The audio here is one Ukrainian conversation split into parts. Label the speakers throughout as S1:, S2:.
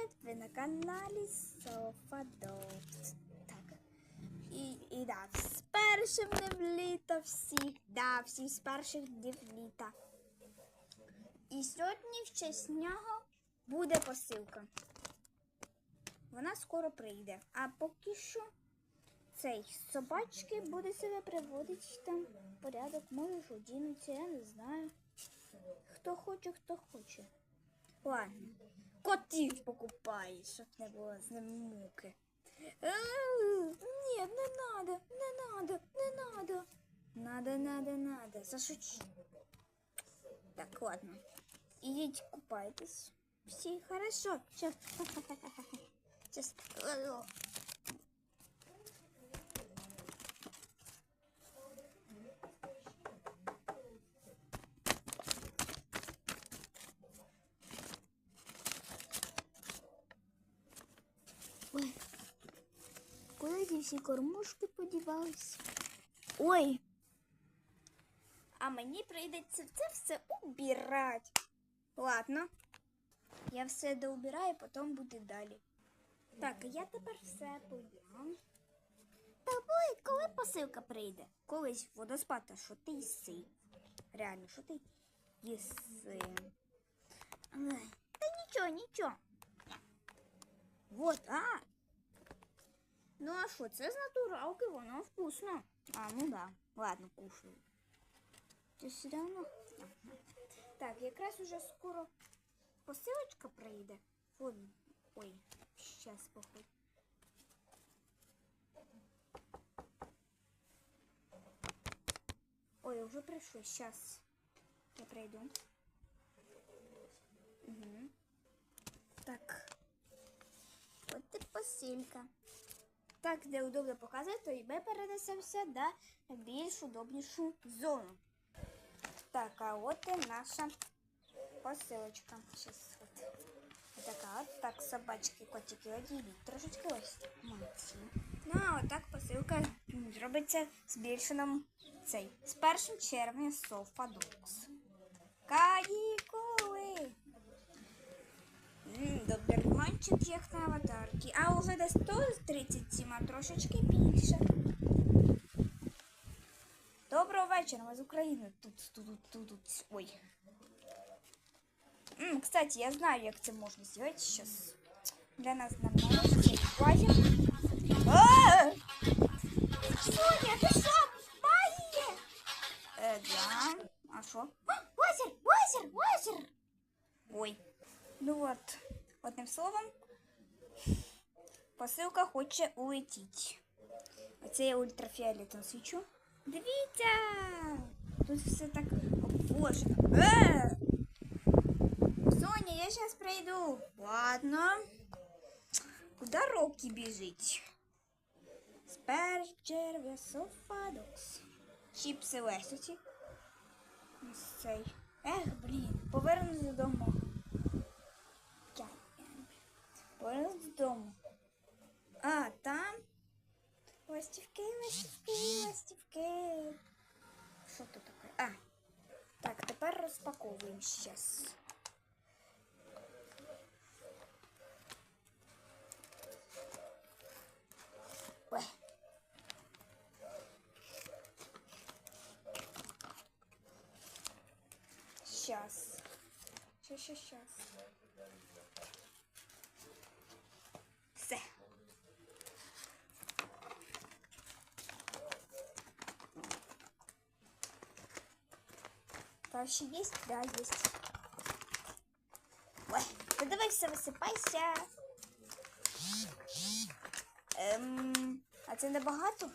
S1: привіт! Ви на каналі Софадокс. Так. І, і да, з першим днем літа всіх. Да, всі з перших днів літа. І сьогодні в честь нього буде посилка. Вона скоро прийде. А поки що цей собачки буде себе приводити там порядок. Може одінуться, я не знаю. Хто хоче, хто хоче. Ладно. Котів покупає, щоб не було з ним муки. Е, Ні, не надо, не надо, не надо. Надо, надо, надо. Зашучу. Так, ладно. Ідіть купайтесь. Всі хорошо. Сейчас. Сейчас. Ой. Куди ці всі кормушки подівались? Ой. А мені прийдеться це все убирати. Ладно. Я все доубираю, потім буде далі. Так, я тепер все поїм. Тобой, коли посилка прийде? Колись водоспад, що ти їси? Реально, що ти їси? Та нічого, нічого. Вот, а. Ну а що, це з натуралки, воно вкусно. А, ну да. Ладно, кушаю. Ти все. Ага. Так, якраз уже скоро посилочка прийде. От, ой, щас походу. Ой, уже прийшло, щас. Я пройду. Угу. Так. От і посилька. Так, де удобно показати, то і ми перенесемося на більш удобнішу зону. Так, а от і наша посилочка. От. Така от так, собачки, котики оділіть. Трошечки ось молодці. Ну, а отак посилка м, зробиться збільшеним цей. З 1 червня Софадокс. Канікули! М, Доберманчик як на аватарці. А уже до 137, а трошечки більше. Доброго вечора, ми з України. Тут, тут, тут, тут, тут. Ой. М, кстати, я знаю, як це можна зробити зараз. Для нас нормально. Хватит. А! Соня, ти що? Має? Е, да. А що? А, Озер, озер, озер. Ой. Ну от, Одним словом, посилка хоче улетіти. Оце я ультрафіолетом свічу. Дивіться! Тут все так обвожено. Е! Соня, я зараз прийду. Ладно. Куди Рокі біжить? Сперчерве софадокс. Чіпси лесоті. Ось цей. Ех, блін, повернусь додому. Повернусь додому. А, там. Ластівки, ластівки, ластівки. Що тут таке? А. Так, тепер розпаковуємо щас. Ой. Сейчас. Сейчас, сейчас, сейчас. Дальше есть? Да, есть. Ой, подавайся, висипайся. Ем, а це небагато?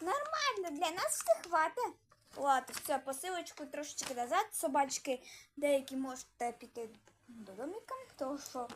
S1: Нормально, для нас все хватить. Ладно, все, посилочку трошечки назад. Собачки деякі можете піти до домика, тому що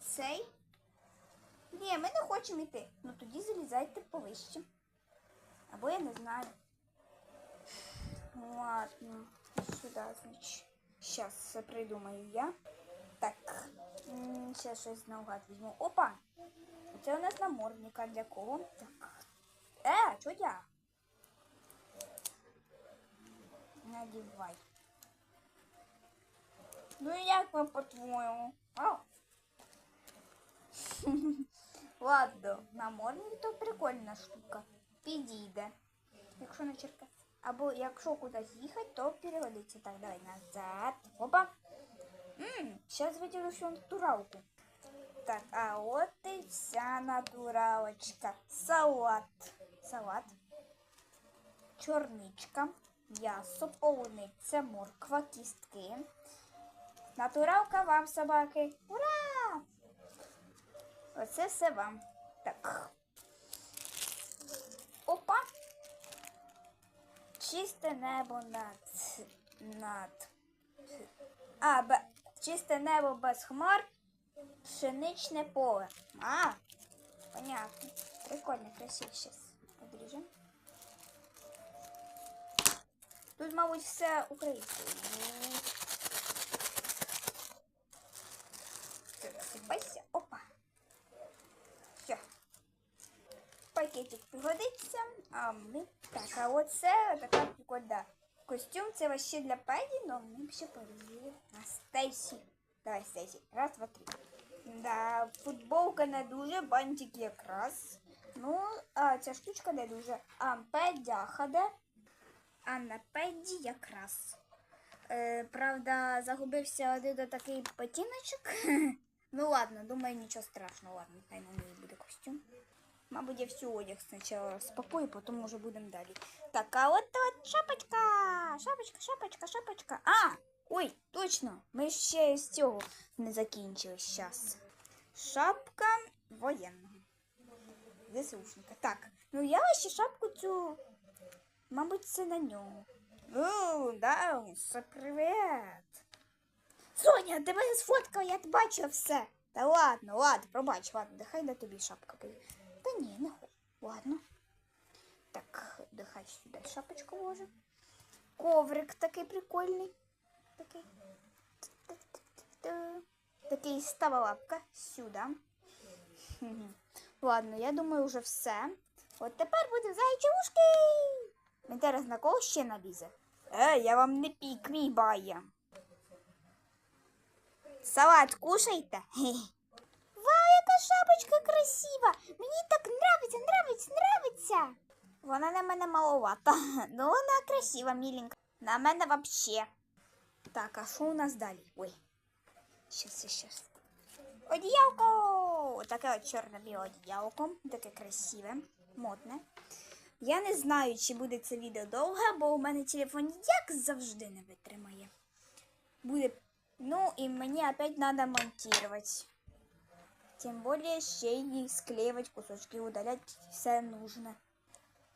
S1: цей. Ні, ми не хочемо йти. Ну тоді залізайте повище. Або я не знаю. Ладно, сюди, значить. Щас все придумаю я. Так, ще щось наугад візьму. Опа! Це у нас намордника для кого? Так. Е, чудя! Надівай. Ну як ви по-твоєму? Ладно, намордник то прикольна штука. Підійде. Якщо на черка. Або якщо кудись їхати, то переводиться. Так, давай назад. Опа. Ммм, зараз виділю всю натуралку. Так, а от і вся натуралочка. Салат. Салат. Чорничка. М'ясо, полуниця, морква, кістки. Натуралка вам, собаки. Ура! Оце все вам. Так. Опа. Чисте небо над. над. А, б... чисте небо без хмар. Пшеничне поле. А, понятно. Прикольно, красиво сейчас. Подріжем. Тут, мабуть, все українською. Все, розсипайся. Опа. Все. Пакетик пригодиться. А ми... Так, а оце така прикольна. Костюм це вообще для Педі, но ми ще перевірили на Стейсі. Давай, Стейсі. Раз, два, три. Да, футболка не дуже, бантик якраз. Ну, а ця штучка не дуже. А педяха де. А на педі якраз. Е, правда, загубився один такий ботиночок. ну ладно, думаю, нічого страшного. Ладно, хай на неї буде костюм. Мабуть, я всю одяг спочатку розпакую, потім вже будемо далі. Так, а от от шапочка! Шапочка, шапочка, шапочка. А! Ой, точно! Ми ще з цього не закінчили зараз. Шапка воєнного. ЗСУшника. Так, ну я ще шапку цю. Мабуть, це на ньому. Ну, да, привіт. Соня, тебе сфоткала, я бачила все. Та ладно, ладно, пробач, ладно, нехай на тобі шапка буде. Та ні, не хочу. Ладно. Так, нехай сюди шапочку може. Коврик такий прикольний. Такий. Та-та-та-та. Такий става лапка сюди. Мгм. Ладно, я думаю, вже все. От тепер буде зайчі ушки. Він зараз на кого ще налізе? Е, я вам не пік, мій бая. Салат кушайте. Яка шапочка красива! Мені так нравиться, нравиться, нравиться. Вона на мене маловата. Ну, вона красива, міленька. На мене вообще. Так, а що у нас далі? Ой. Щас, щас. Одіялко! Таке от чорно-біле одіялко. Таке красиве, модне. Я не знаю, чи буде це відео довге, бо у мене телефон як завжди не витримає. Буде. Ну, і мені опять треба монтувати. Тем более ще й склеивать кусочки, удалять все нужно.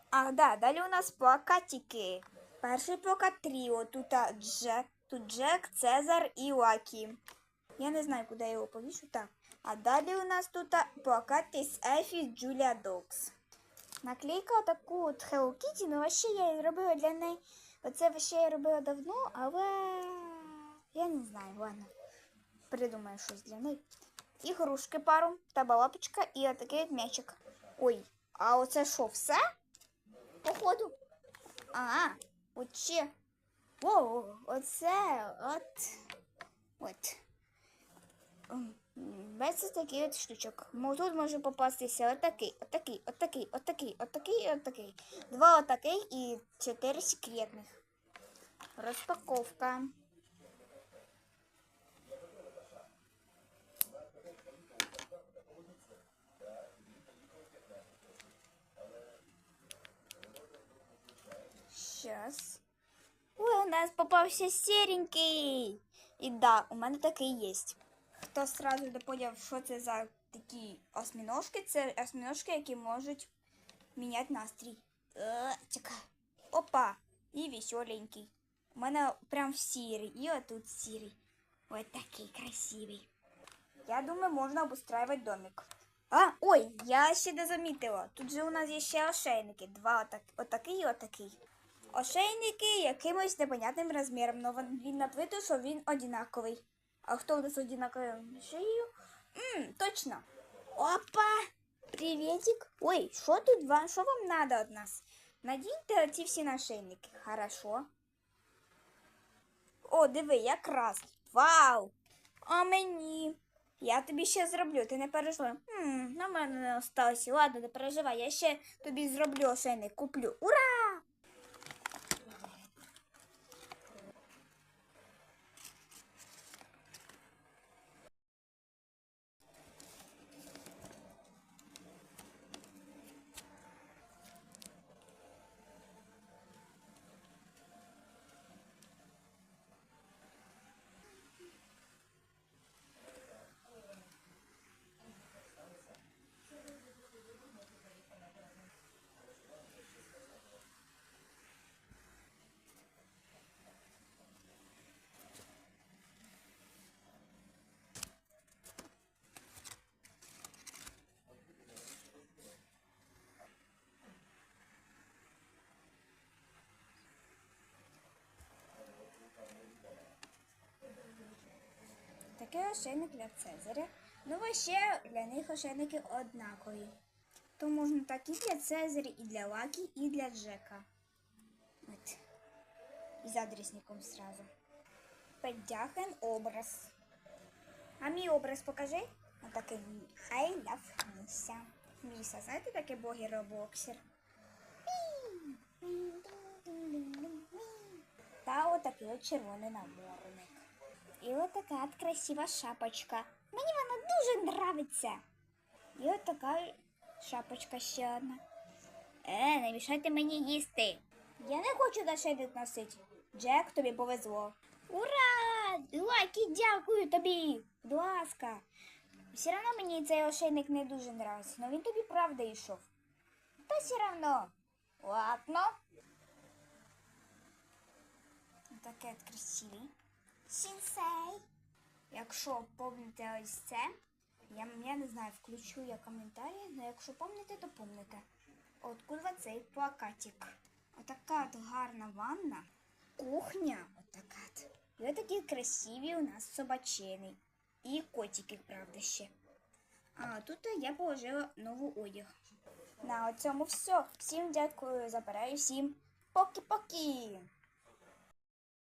S1: А, да, далі у нас плакатики. Перший плакат тріо. Тут а, Джек, тут Джек, Цезар і Лакі. Я не знаю, куди я його повішу. Так. А далі у нас тут а, плакат із Ефі Джулія Докс. Наклейка таку от Hello Kitty, ну вообще я її робила для неї. Оце вообще я робила давно, але я не знаю, ладно. Придумаю щось для неї. Ігрушки пару, таба лапочка і отакий от м'ячик. Ой, а оце що, все? Походу. А, от ще. О, оце от. От. Без таких от штучок. Тут може попастися отакий, отакий, отакий, отакий, отакий, отакий. Два отакий і чотири секретних. Розпаковка. Сейчас. Ой, у нас попався серенький. І да, у мене такий є. Хто сразу не поняв, що це за такі осьминожки, це осьминожки, які можуть міняти настрій. Е, чекай. Опа! І веселенький. У мене прям сірий. І отут сірий. Ось такий красивий. Я думаю, можна обустраивать домик. А, ой, я ще не замітила. Тут же у нас є ще ошейники. Два отак, отакий і отакий. Ошейники якимось непонятним розміром, но він, напитує, що він одинаковий. А хто у нас одинаковий шию? Ммм, точно. Опа! Приветик. Ой, що тут вам? Що вам надо від нас? Надіньте ці всі нашийники. Хорошо. О, диви, якраз. Вау! А мені? Я тобі ще зроблю, ти не переживай. Хм, на мене не осталося. Ладно, не переживай, я ще тобі зроблю ошейник, куплю. Ура! Такий ошейник для Цезаря. Ну, ще для них ошейники однакові. То можна так і для Цезаря, і для Лакі, і для Джека. От. І з адресником сразу. Подяхен образ. А мій образ покажи. Отакий хай лав міся. Міса, знаєте таке боги робоксер? Та отакий от червоний намордник. І от така от красива шапочка. Мені вона дуже нравиться. І от така шапочка ще одна. Е, не мішайте мені їсти. Я не хочу дошедик носити. Джек, тобі повезло. Ура! Лайки, дякую тобі! Будь ласка. Все одно мені цей ошейник не дуже нравиться, але він тобі правда йшов. Та все одно. Ладно. Таке красиві. Сінсей. Якщо помните ось це, я, я не знаю, включу я коментарі, але якщо помните, то помните. Откуда цей плакатик? Отака от гарна ванна, кухня, отака. от. І отакі красиві у нас собачини. І котики, правда, ще. А тут я положила нову одяг. На цьому все. Всім дякую за перегляд, всім поки-поки!